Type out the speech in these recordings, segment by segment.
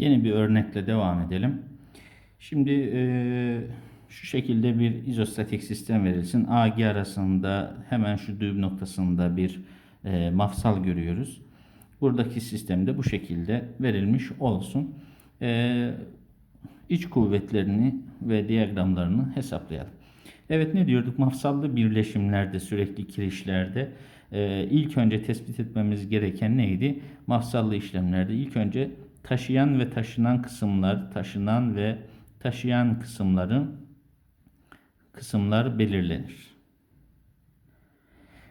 Yeni bir örnekle devam edelim. Şimdi e, şu şekilde bir izostatik sistem verilsin. AG arasında hemen şu düğüm noktasında bir e, mafsal görüyoruz. Buradaki sistemde bu şekilde verilmiş olsun. E, iç kuvvetlerini ve diyagramlarını hesaplayalım. Evet ne diyorduk? Mafsallı birleşimlerde, sürekli kirişlerde e, ilk önce tespit etmemiz gereken neydi? Mafsallı işlemlerde ilk önce taşıyan ve taşınan kısımlar, taşınan ve taşıyan kısımların kısımlar belirlenir.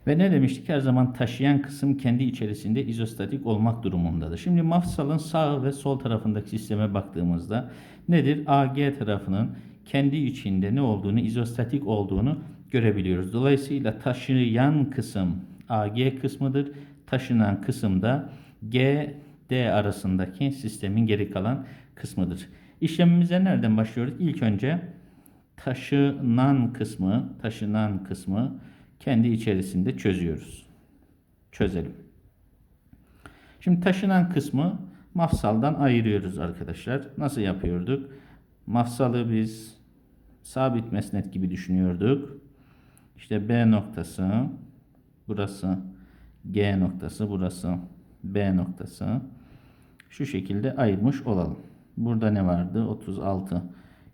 Ve ne demiştik? Her zaman taşıyan kısım kendi içerisinde izostatik olmak durumundadır. Şimdi mafsalın sağ ve sol tarafındaki sisteme baktığımızda nedir? AG tarafının kendi içinde ne olduğunu, izostatik olduğunu görebiliyoruz. Dolayısıyla taşıyan kısım AG kısmıdır. Taşınan kısım da G, D arasındaki sistemin geri kalan kısmıdır. İşlemimize nereden başlıyoruz? İlk önce taşınan kısmı, taşınan kısmı kendi içerisinde çözüyoruz. Çözelim. Şimdi taşınan kısmı mafsaldan ayırıyoruz arkadaşlar. Nasıl yapıyorduk? Mafsalı biz sabit mesnet gibi düşünüyorduk. İşte B noktası, burası G noktası, burası B noktası. Şu şekilde ayırmış olalım. Burada ne vardı? 36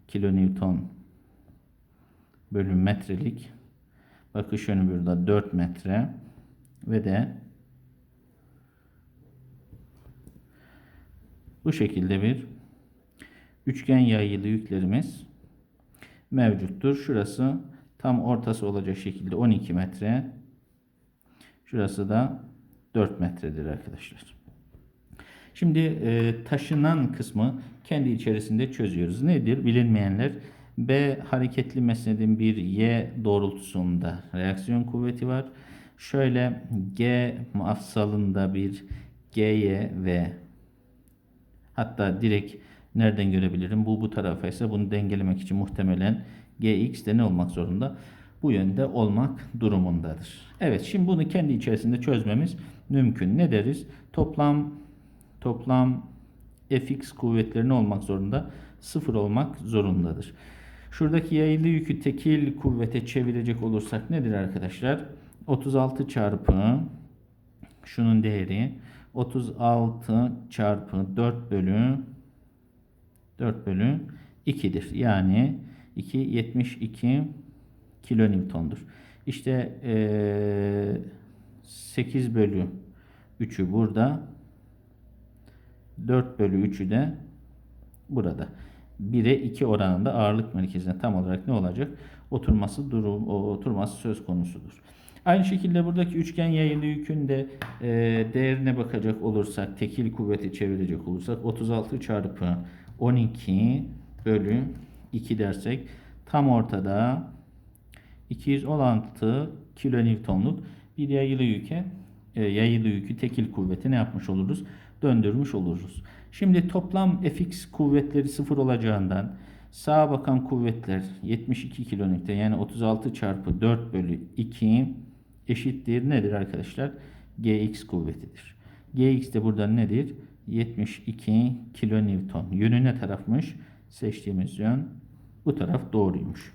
kilonewton bölü metrelik. Bakış yönü burada 4 metre. Ve de bu şekilde bir üçgen yayılı yüklerimiz mevcuttur. Şurası tam ortası olacak şekilde 12 metre. Şurası da 4 metredir arkadaşlar. Şimdi e, taşınan kısmı kendi içerisinde çözüyoruz. Nedir? Bilinmeyenler B hareketli mesnedin bir Y doğrultusunda reaksiyon kuvveti var. Şöyle G mafsalında bir GY ve hatta direkt nereden görebilirim? Bu bu tarafa ise bunu dengelemek için muhtemelen GX de ne olmak zorunda? Bu yönde olmak durumundadır. Evet şimdi bunu kendi içerisinde çözmemiz mümkün. Ne deriz? Toplam toplam fx kuvvetleri ne olmak zorunda? Sıfır olmak zorundadır. Şuradaki yayılı yükü tekil kuvvete çevirecek olursak nedir arkadaşlar? 36 çarpı şunun değeri 36 çarpı 4 bölü 4 bölü 2'dir. Yani 2 72 kilonewtondur. İşte ee, 8 bölü 3'ü burada 4 bölü 3'ü de burada. 1'e 2 oranında ağırlık merkezine tam olarak ne olacak? Oturması durum oturması söz konusudur. Aynı şekilde buradaki üçgen yayılı yükün de e, değerine bakacak olursak, tekil kuvveti çevirecek olursak 36 çarpı 12 bölü 2 dersek tam ortada 216 kilonewtonluk bir yayılı yüke e, yayılı yükü tekil kuvveti ne yapmış oluruz? Döndürmüş oluruz. Şimdi toplam fx kuvvetleri sıfır olacağından sağa bakan kuvvetler 72 kilonewton yani 36 çarpı 4 bölü 2 eşittir nedir arkadaşlar? gx kuvvetidir. gx de burada nedir? 72 kilonewton. Yönü ne tarafmış? Seçtiğimiz yön bu taraf doğruymuş.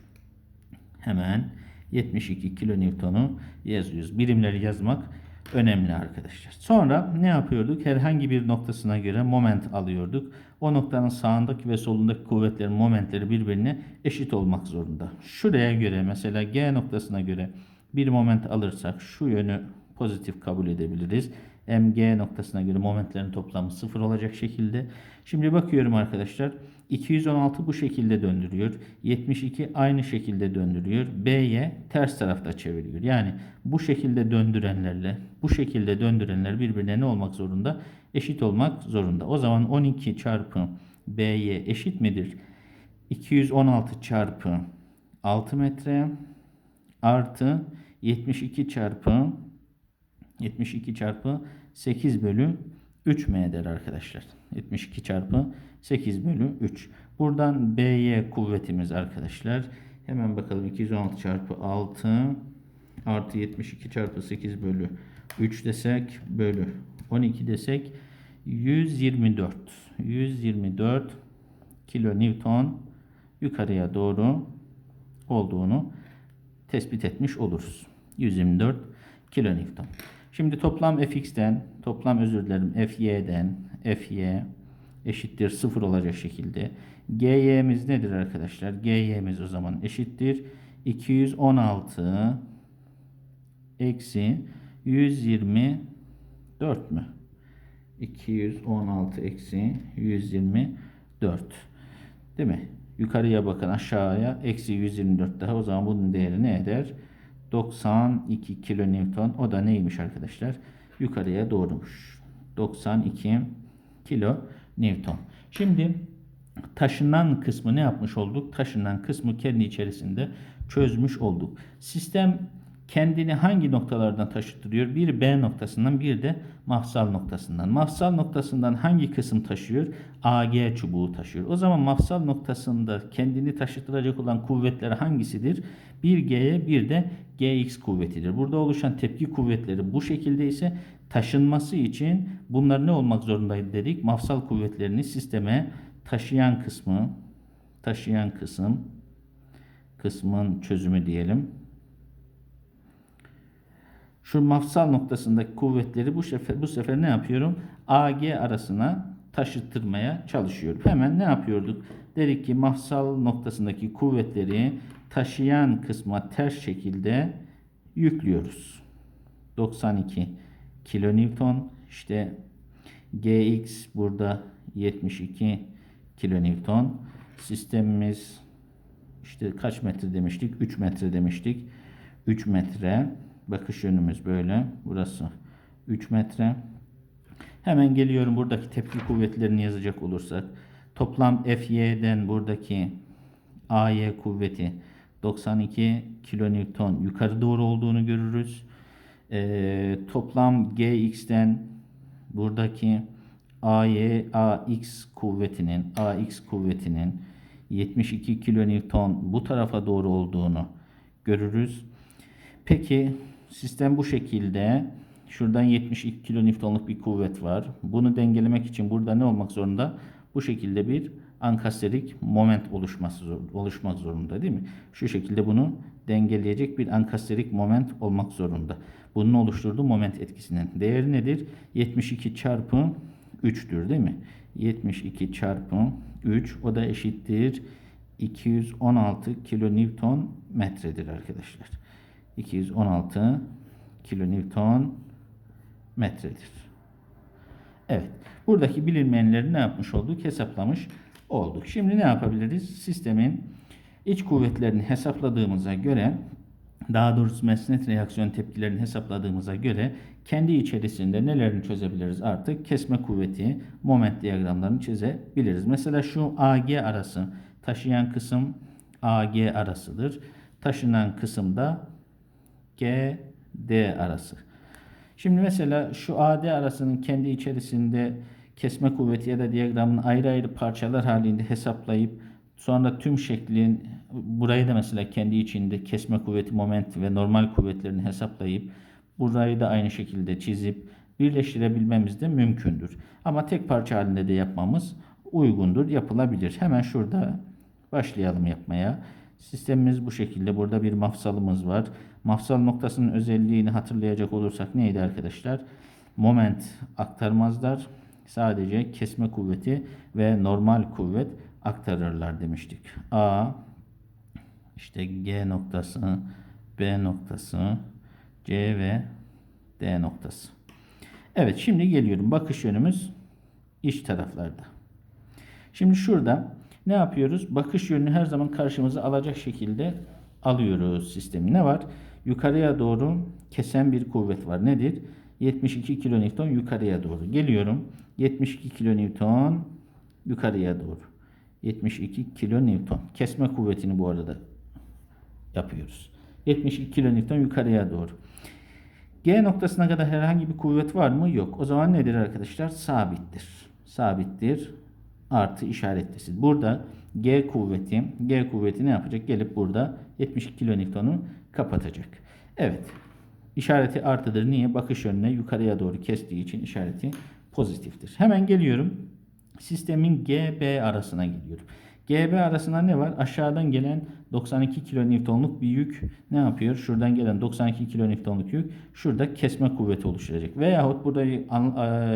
Hemen 72 kilonewtonu yazıyoruz. Birimleri yazmak önemli arkadaşlar. Sonra ne yapıyorduk? Herhangi bir noktasına göre moment alıyorduk. O noktanın sağındaki ve solundaki kuvvetlerin momentleri birbirine eşit olmak zorunda. Şuraya göre mesela G noktasına göre bir moment alırsak şu yönü pozitif kabul edebiliriz. MG noktasına göre momentlerin toplamı sıfır olacak şekilde. Şimdi bakıyorum arkadaşlar. 216 bu şekilde döndürüyor. 72 aynı şekilde döndürüyor. B'ye ters tarafta çeviriyor. Yani bu şekilde döndürenlerle bu şekilde döndürenler birbirine ne olmak zorunda? Eşit olmak zorunda. O zaman 12 çarpı B'ye eşit midir? 216 çarpı 6 metre artı 72 çarpı 72 çarpı 8 bölü 3 m'dir arkadaşlar. 72 çarpı 8 bölü 3. Buradan B'ye kuvvetimiz arkadaşlar. Hemen bakalım 216 çarpı 6 artı 72 çarpı 8 bölü 3 desek bölü 12 desek 124 124 kilonewton yukarıya doğru olduğunu tespit etmiş oluruz. 124 kilonewton. Şimdi toplam fx'ten, toplam özür dilerim fy'den, fy eşittir 0 olacak şekilde. gy'miz nedir arkadaşlar? gy'miz o zaman eşittir 216 eksi 124 mü? 216 eksi 124. Değil mi? Yukarıya bakın aşağıya eksi 124 daha o zaman bunun değeri ne eder? 92 kilonewton. O da neymiş arkadaşlar? Yukarıya doğrumuş. 92 kilo Newton. Şimdi taşınan kısmı ne yapmış olduk? Taşınan kısmı kendi içerisinde çözmüş olduk. Sistem kendini hangi noktalardan taşıtırıyor? Bir B noktasından bir de mafsal noktasından. Mafsal noktasından hangi kısım taşıyor? AG çubuğu taşıyor. O zaman mafsal noktasında kendini taşıtılacak olan kuvvetler hangisidir? Bir G'ye bir de Gx kuvvetidir. Burada oluşan tepki kuvvetleri bu şekilde ise taşınması için bunlar ne olmak zorundaydı dedik? Mafsal kuvvetlerini sisteme taşıyan kısmı taşıyan kısım kısmın çözümü diyelim. Şu mafsal noktasındaki kuvvetleri bu sefer, bu sefer ne yapıyorum? AG arasına taşıttırmaya çalışıyorum. Hemen ne yapıyorduk? Dedik ki mafsal noktasındaki kuvvetleri taşıyan kısma ters şekilde yüklüyoruz. 92 kilonewton işte Gx burada 72 kilonewton. Sistemimiz işte kaç metre demiştik? 3 metre demiştik. 3 metre. Bakış yönümüz böyle. Burası 3 metre. Hemen geliyorum buradaki tepki kuvvetlerini yazacak olursak. Toplam Fy'den buradaki AY kuvveti 92 kilonewton yukarı doğru olduğunu görürüz. Ee, toplam Gx'ten buradaki AY AX kuvvetinin AX kuvvetinin 72 kilonewton bu tarafa doğru olduğunu görürüz. Peki sistem bu şekilde. Şuradan 72 kilonewtonluk bir kuvvet var. Bunu dengelemek için burada ne olmak zorunda? Bu şekilde bir ankastrik moment oluşması oluşmak zorunda değil mi? Şu şekilde bunu dengeleyecek bir ankastrik moment olmak zorunda. Bunun oluşturduğu moment etkisinin değeri nedir? 72 çarpı 3'tür değil mi? 72 çarpı 3 o da eşittir 216 kilonewton metredir arkadaşlar. 216 kilonewton metredir. Evet. Buradaki bilinmeyenleri ne yapmış olduk? Hesaplamış olduk. Şimdi ne yapabiliriz? Sistemin iç kuvvetlerini hesapladığımıza göre daha doğrusu mesnet reaksiyon tepkilerini hesapladığımıza göre kendi içerisinde nelerini çözebiliriz artık? Kesme kuvveti, moment diyagramlarını çözebiliriz. Mesela şu AG arası taşıyan kısım AG arasıdır. Taşınan kısım da GD arası. Şimdi mesela şu AD arasının kendi içerisinde kesme kuvveti ya da diyagramın ayrı ayrı parçalar halinde hesaplayıp sonra tüm şeklin burayı da mesela kendi içinde kesme kuvveti, moment ve normal kuvvetlerini hesaplayıp burayı da aynı şekilde çizip birleştirebilmemiz de mümkündür. Ama tek parça halinde de yapmamız uygundur, yapılabilir. Hemen şurada başlayalım yapmaya. Sistemimiz bu şekilde. Burada bir mafsalımız var. Mafsal noktasının özelliğini hatırlayacak olursak neydi arkadaşlar? Moment aktarmazlar. Sadece kesme kuvveti ve normal kuvvet aktarırlar demiştik. A işte G noktası, B noktası, C ve D noktası. Evet şimdi geliyorum. Bakış yönümüz iç taraflarda. Şimdi şurada ne yapıyoruz? Bakış yönünü her zaman karşımıza alacak şekilde alıyoruz sistemi. Ne var? Yukarıya doğru kesen bir kuvvet var. Nedir? 72 kilonewton yukarıya doğru. Geliyorum. 72 kilonewton yukarıya doğru. 72 kilonewton. Kesme kuvvetini bu arada yapıyoruz. 72 kilonewton yukarıya doğru. G noktasına kadar herhangi bir kuvvet var mı? Yok. O zaman nedir arkadaşlar? Sabittir. Sabittir. Artı işaretlisi. Burada G kuvveti, G kuvveti ne yapacak? Gelip burada 72 kilonewton'u kapatacak. Evet. İşareti artıdır. Niye? Bakış yönüne yukarıya doğru kestiği için işareti pozitiftir. Hemen geliyorum. Sistemin GB arasına geliyorum. GB arasında ne var? Aşağıdan gelen 92 kilonewtonluk bir yük ne yapıyor? Şuradan gelen 92 kilonewtonluk yük şurada kesme kuvveti oluşturacak. Veyahut burada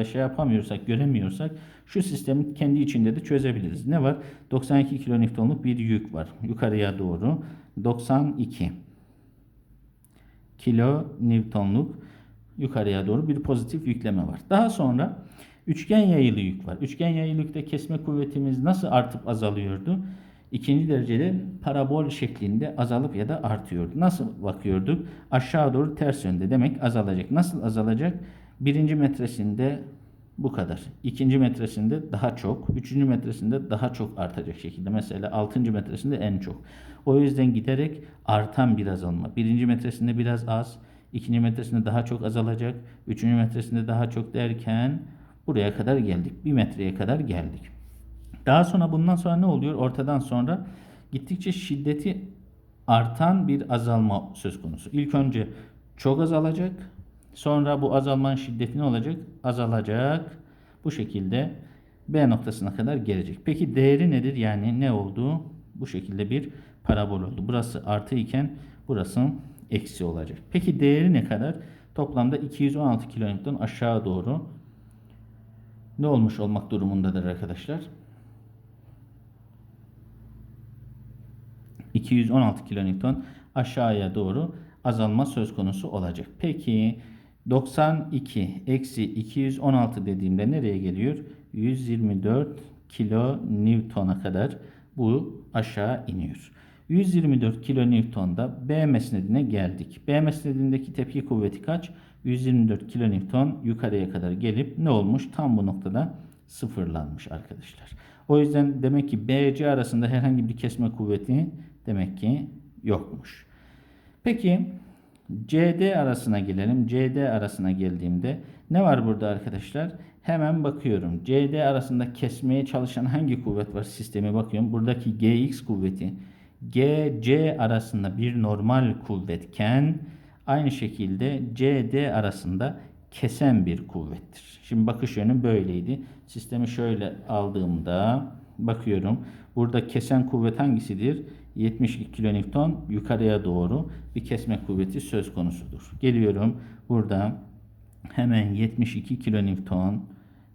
şey yapamıyorsak, göremiyorsak şu sistemi kendi içinde de çözebiliriz. Ne var? 92 kilonewtonluk bir yük var. Yukarıya doğru 92 kilo Newton'luk yukarıya doğru bir pozitif yükleme var. Daha sonra üçgen yayılı yük var. Üçgen yayılı yükte kesme kuvvetimiz nasıl artıp azalıyordu? İkinci derecede parabol şeklinde azalıp ya da artıyordu. Nasıl bakıyorduk? Aşağı doğru ters yönde demek azalacak. Nasıl azalacak? Birinci metresinde bu kadar. İkinci metresinde daha çok. Üçüncü metresinde daha çok artacak şekilde. Mesela altıncı metresinde en çok. O yüzden giderek artan bir azalma. Birinci metresinde biraz az. ikinci metresinde daha çok azalacak. Üçüncü metresinde daha çok derken buraya kadar geldik. Bir metreye kadar geldik. Daha sonra bundan sonra ne oluyor? Ortadan sonra gittikçe şiddeti artan bir azalma söz konusu. İlk önce çok azalacak. Sonra bu azalmanın şiddeti ne olacak? Azalacak. Bu şekilde B noktasına kadar gelecek. Peki değeri nedir? Yani ne oldu? Bu şekilde bir parabol oldu. Burası artı iken burası eksi olacak. Peki değeri ne kadar? Toplamda 216 kilonewton aşağı doğru ne olmuş olmak durumundadır arkadaşlar? 216 kilonewton aşağıya doğru azalma söz konusu olacak. Peki 92 eksi 216 dediğimde nereye geliyor? 124 kilo Newton'a kadar bu aşağı iniyor. 124 kilo Newton'da B mesnedine geldik. B mesnedindeki tepki kuvveti kaç? 124 kilo Newton yukarıya kadar gelip ne olmuş? Tam bu noktada sıfırlanmış arkadaşlar. O yüzden demek ki BC arasında herhangi bir kesme kuvveti demek ki yokmuş. Peki CD arasına gelelim. CD arasına geldiğimde ne var burada arkadaşlar? Hemen bakıyorum. CD arasında kesmeye çalışan hangi kuvvet var? Sisteme bakıyorum. Buradaki GX kuvveti GC arasında bir normal kuvvetken aynı şekilde CD arasında kesen bir kuvvettir. Şimdi bakış yönü böyleydi. Sistemi şöyle aldığımda bakıyorum. Burada kesen kuvvet hangisidir? 72 kilonewton yukarıya doğru bir kesme kuvveti söz konusudur. Geliyorum burada hemen 72 kilonewton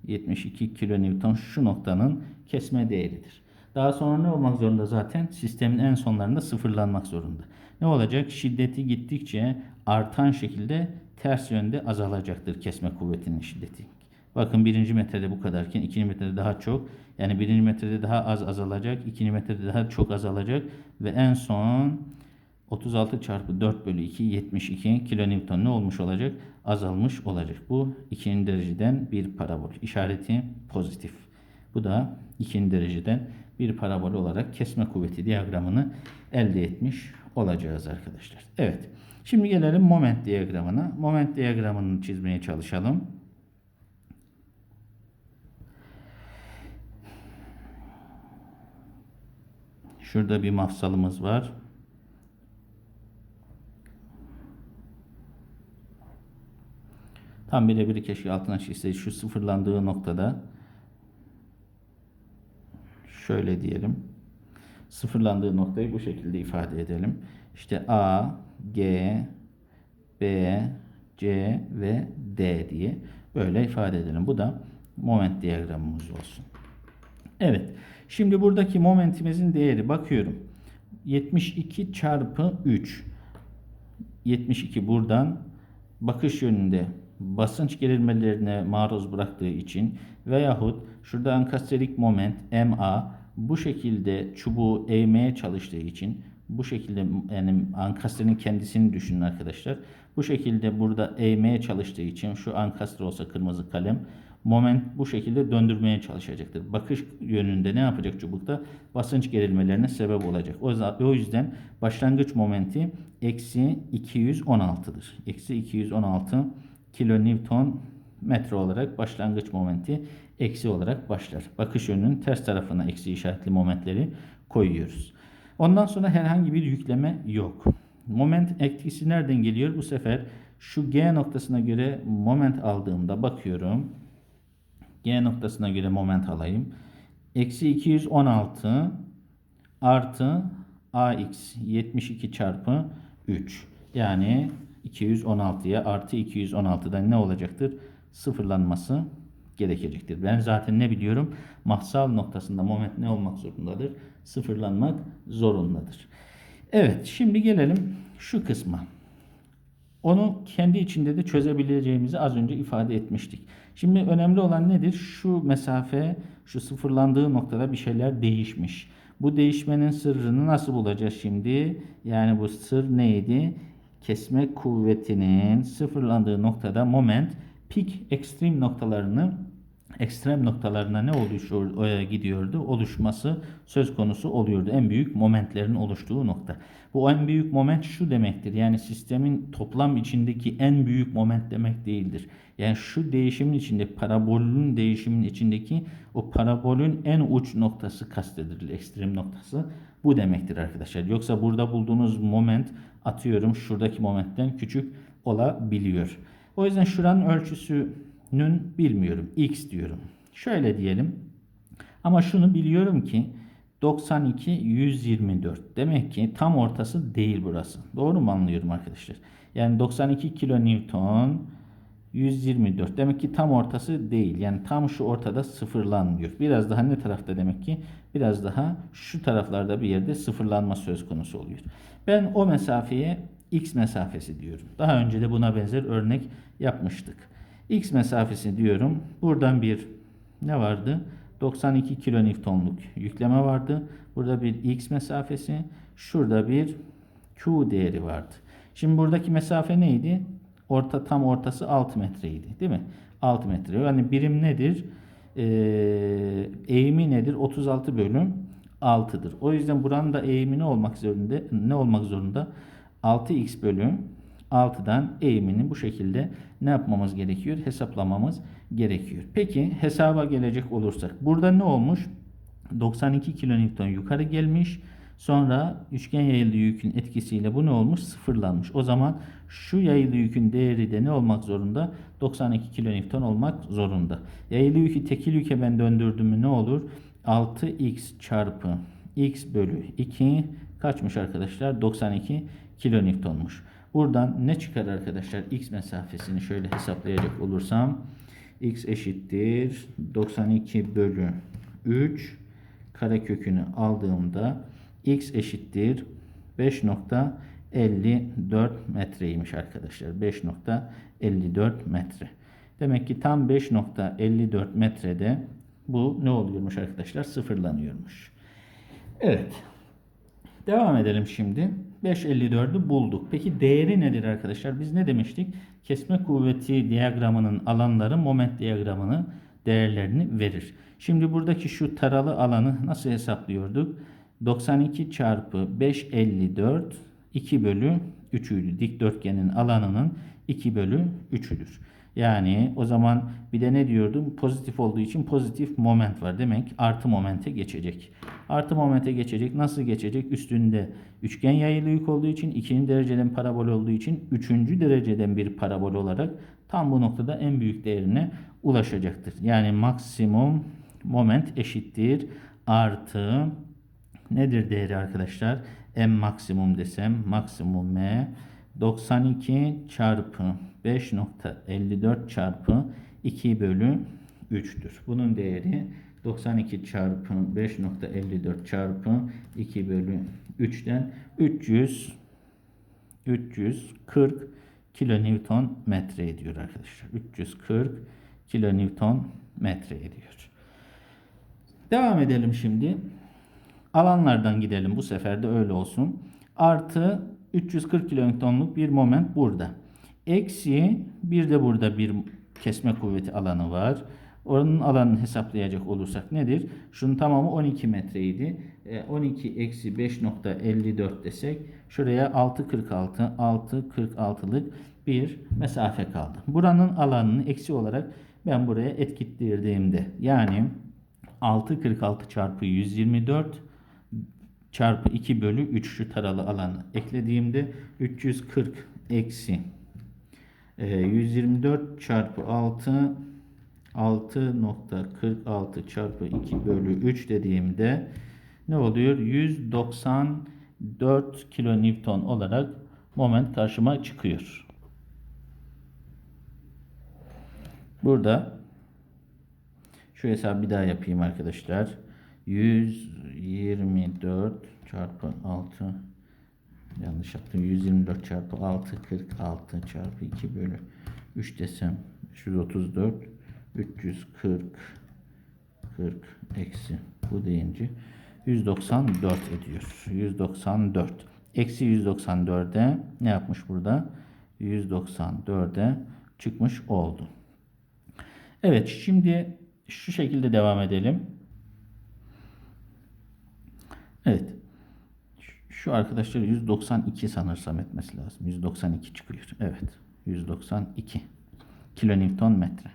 72 kilonewton şu noktanın kesme değeridir. Daha sonra ne olmak zorunda zaten? Sistemin en sonlarında sıfırlanmak zorunda. Ne olacak? Şiddeti gittikçe artan şekilde ters yönde azalacaktır kesme kuvvetinin şiddeti. Bakın birinci metrede bu kadarken ikinci metrede daha çok. Yani birinci metrede daha az azalacak. ikinci metrede daha çok azalacak. Ve en son 36 çarpı 4 bölü 2 72 kilonewton ne olmuş olacak? Azalmış olacak. Bu ikinci dereceden bir parabol. İşareti pozitif. Bu da ikinci dereceden bir parabol olarak kesme kuvveti diyagramını elde etmiş olacağız arkadaşlar. Evet. Şimdi gelelim moment diyagramına. Moment diyagramını çizmeye çalışalım. Şurada bir mafsalımız var. Tam birebir keşke altına çizseydi. Şu sıfırlandığı noktada şöyle diyelim. Sıfırlandığı noktayı bu şekilde ifade edelim. İşte A, G, B, C ve D diye böyle ifade edelim. Bu da moment diyagramımız olsun. Evet. Şimdi buradaki momentimizin değeri bakıyorum. 72 çarpı 3. 72 buradan bakış yönünde basınç gerilmelerine maruz bıraktığı için veyahut şurada ankastrelik moment MA bu şekilde çubuğu eğmeye çalıştığı için bu şekilde yani ankastrenin kendisini düşünün arkadaşlar. Bu şekilde burada eğmeye çalıştığı için şu ankastre olsa kırmızı kalem moment bu şekilde döndürmeye çalışacaktır. Bakış yönünde ne yapacak çubukta? Basınç gerilmelerine sebep olacak. O yüzden başlangıç momenti eksi 216'dır. Eksi 216 kilonewton metre olarak başlangıç momenti eksi olarak başlar. Bakış yönünün ters tarafına eksi işaretli momentleri koyuyoruz. Ondan sonra herhangi bir yükleme yok. Moment etkisi nereden geliyor? Bu sefer şu G noktasına göre moment aldığımda bakıyorum. G noktasına göre moment alayım. Eksi 216 artı AX 72 çarpı 3. Yani 216'ya artı 216'dan ne olacaktır? Sıfırlanması gerekecektir. Ben zaten ne biliyorum? Mahsal noktasında moment ne olmak zorundadır? Sıfırlanmak zorundadır. Evet şimdi gelelim şu kısma. Onu kendi içinde de çözebileceğimizi az önce ifade etmiştik. Şimdi önemli olan nedir? Şu mesafe, şu sıfırlandığı noktada bir şeyler değişmiş. Bu değişmenin sırrını nasıl bulacağız şimdi? Yani bu sır neydi? Kesme kuvvetinin sıfırlandığı noktada moment pik ekstrem noktalarını ekstrem noktalarına ne oluşuyor e, gidiyordu? Oluşması söz konusu oluyordu. En büyük momentlerin oluştuğu nokta. Bu en büyük moment şu demektir. Yani sistemin toplam içindeki en büyük moment demek değildir. Yani şu değişimin içinde parabolün değişimin içindeki o parabolün en uç noktası kastedilir. Ekstrem noktası bu demektir arkadaşlar. Yoksa burada bulduğunuz moment atıyorum şuradaki momentten küçük olabiliyor. O yüzden şuranın ölçüsünün bilmiyorum. X diyorum. Şöyle diyelim. Ama şunu biliyorum ki 92 124. Demek ki tam ortası değil burası. Doğru mu anlıyorum arkadaşlar? Yani 92 kilonewton 124. Demek ki tam ortası değil. Yani tam şu ortada sıfırlanmıyor. Biraz daha ne tarafta demek ki? Biraz daha şu taraflarda bir yerde sıfırlanma söz konusu oluyor. Ben o mesafeye x mesafesi diyorum. Daha önce de buna benzer örnek yapmıştık. x mesafesi diyorum. Buradan bir ne vardı? 92 kilonewtonluk yükleme vardı. Burada bir x mesafesi, şurada bir q değeri vardı. Şimdi buradaki mesafe neydi? Orta tam ortası 6 metreydi, değil mi? 6 metre. Yani birim nedir? Ee, eğimi nedir? 36 bölüm 6'dır. O yüzden buranın da eğimi ne olmak zorunda? Ne olmak zorunda? 6x bölüm 6'dan eğimini bu şekilde ne yapmamız gerekiyor? Hesaplamamız gerekiyor. Peki hesaba gelecek olursak. Burada ne olmuş? 92 kilonewton yukarı gelmiş. Sonra üçgen yayılı yükün etkisiyle bu ne olmuş? Sıfırlanmış. O zaman şu yayılı yükün değeri de ne olmak zorunda? 92 kilonewton olmak zorunda. Yayılı yükü tekil yüke ben döndürdüm ne olur? 6x çarpı x bölü 2 kaçmış arkadaşlar? 92 kilonewtonmuş. Buradan ne çıkar arkadaşlar? X mesafesini şöyle hesaplayacak olursam x eşittir 92 bölü 3 karekökünü aldığımda x eşittir 5.54 metreymiş arkadaşlar. 5.54 metre. Demek ki tam 5.54 metrede bu ne oluyormuş arkadaşlar? Sıfırlanıyormuş. Evet. Devam edelim şimdi. 5.54'ü bulduk. Peki değeri nedir arkadaşlar? Biz ne demiştik? Kesme kuvveti diyagramının alanları moment diyagramını değerlerini verir. Şimdi buradaki şu taralı alanı nasıl hesaplıyorduk? 92 çarpı 5.54 2 bölü 3'üydü. Dikdörtgenin alanının 2 bölü 3'üdür. Yani o zaman bir de ne diyordum? Pozitif olduğu için pozitif moment var. Demek artı momente geçecek. Artı momente geçecek. Nasıl geçecek? Üstünde üçgen yayılı yük olduğu için, ikinci dereceden parabol olduğu için üçüncü dereceden bir parabol olarak tam bu noktada en büyük değerine ulaşacaktır. Yani maksimum moment eşittir artı nedir değeri arkadaşlar? M maksimum desem maksimum M 92 çarpı 5.54 çarpı 2 bölü 3'tür. Bunun değeri 92 çarpı 5.54 çarpı 2 bölü 3'ten 300 340 kilonewton metre ediyor arkadaşlar. 340 kilonewton metre ediyor. Devam edelim şimdi. Alanlardan gidelim bu sefer de öyle olsun. Artı 340 kilonewtonluk bir moment burada. Eksi bir de burada bir kesme kuvveti alanı var. Oranın alanını hesaplayacak olursak nedir? Şunun tamamı 12 metreydi. 12 eksi 5.54 desek şuraya 6.46 6.46'lık bir mesafe kaldı. Buranın alanını eksi olarak ben buraya etkittirdiğimde yani 6.46 çarpı 124 çarpı 2 bölü 3 şu taralı alanı eklediğimde 340 eksi 124 çarpı 6 6.46 çarpı 2 bölü 3 dediğimde ne oluyor? 194 kilonewton olarak moment karşıma çıkıyor. Burada şu hesabı bir daha yapayım arkadaşlar. 124 çarpı 6 yanlış yaptım. 124 çarpı 6 46 çarpı 2 bölü 3 desem 534 340 40 eksi bu deyince 194 ediyor. 194 eksi 194'e ne yapmış burada? 194'e çıkmış oldu. Evet şimdi şu şekilde devam edelim. Evet. Şu arkadaşlar 192 sanırsam etmesi lazım. 192 çıkıyor. Evet. 192 kilonewton metre.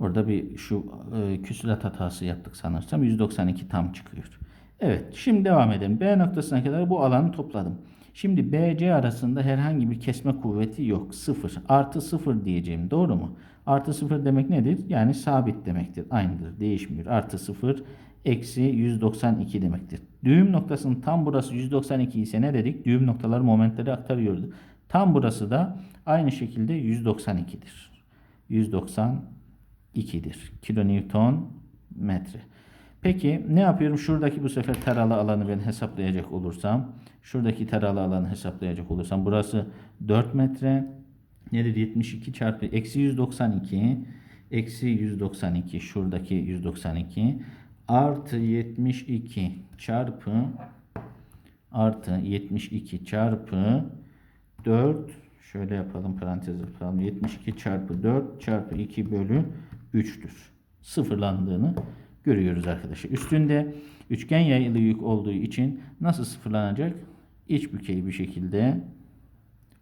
Orada bir şu e, küsurat hatası yaptık sanırsam. 192 tam çıkıyor. Evet. Şimdi devam edelim. B noktasına kadar bu alanı topladım. Şimdi BC arasında herhangi bir kesme kuvveti yok. 0. Artı 0 diyeceğim. Doğru mu? Artı 0 demek nedir? Yani sabit demektir. Aynıdır. Değişmiyor. Artı 0 eksi 192 demektir. Düğüm noktasının tam burası 192 ise ne dedik? Düğüm noktaları momentleri aktarıyordu. Tam burası da aynı şekilde 192'dir. 192'dir. Kilonewton metre. Peki ne yapıyorum? Şuradaki bu sefer taralı alanı ben hesaplayacak olursam. Şuradaki taralı alanı hesaplayacak olursam. Burası 4 metre. Nedir? 72 çarpı eksi 192. Eksi 192 şuradaki 192 artı 72 çarpı artı 72 çarpı 4 şöyle yapalım parantez yapalım 72 çarpı 4 çarpı 2 bölü 3'tür. Sıfırlandığını görüyoruz arkadaşlar. Üstünde üçgen yaylı yük olduğu için nasıl sıfırlanacak? İç bükey bir şekilde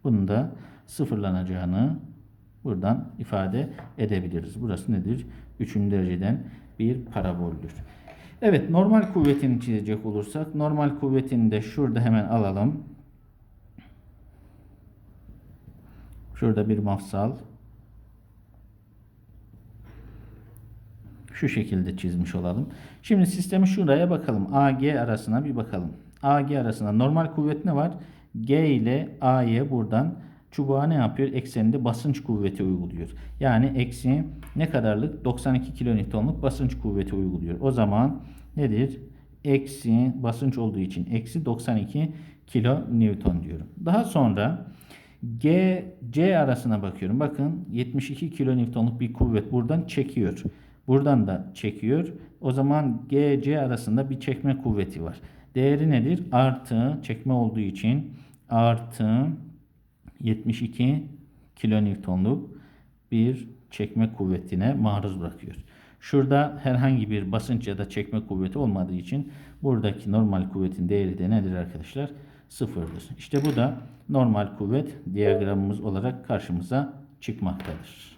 bunun da sıfırlanacağını buradan ifade edebiliriz. Burası nedir? Üçüncü dereceden bir paraboldür. Evet normal kuvvetini çizecek olursak normal kuvvetini de şurada hemen alalım. Şurada bir mafsal. Şu şekilde çizmiş olalım. Şimdi sistemi şuraya bakalım. AG arasına bir bakalım. AG arasında normal kuvvet ne var? G ile A'ya buradan çubuğa ne yapıyor? Ekseninde basınç kuvveti uyguluyor. Yani eksi ne kadarlık? 92 kilonewtonluk basınç kuvveti uyguluyor. O zaman nedir? Eksi basınç olduğu için eksi 92 kilonewton diyorum. Daha sonra G, C arasına bakıyorum. Bakın 72 kilonewtonluk bir kuvvet buradan çekiyor. Buradan da çekiyor. O zaman G, C arasında bir çekme kuvveti var. Değeri nedir? Artı çekme olduğu için artı 72 kilonewtonluk bir çekme kuvvetine maruz bırakıyor. Şurada herhangi bir basınç ya da çekme kuvveti olmadığı için buradaki normal kuvvetin değeri de nedir arkadaşlar? Sıfırdır. İşte bu da normal kuvvet diyagramımız olarak karşımıza çıkmaktadır.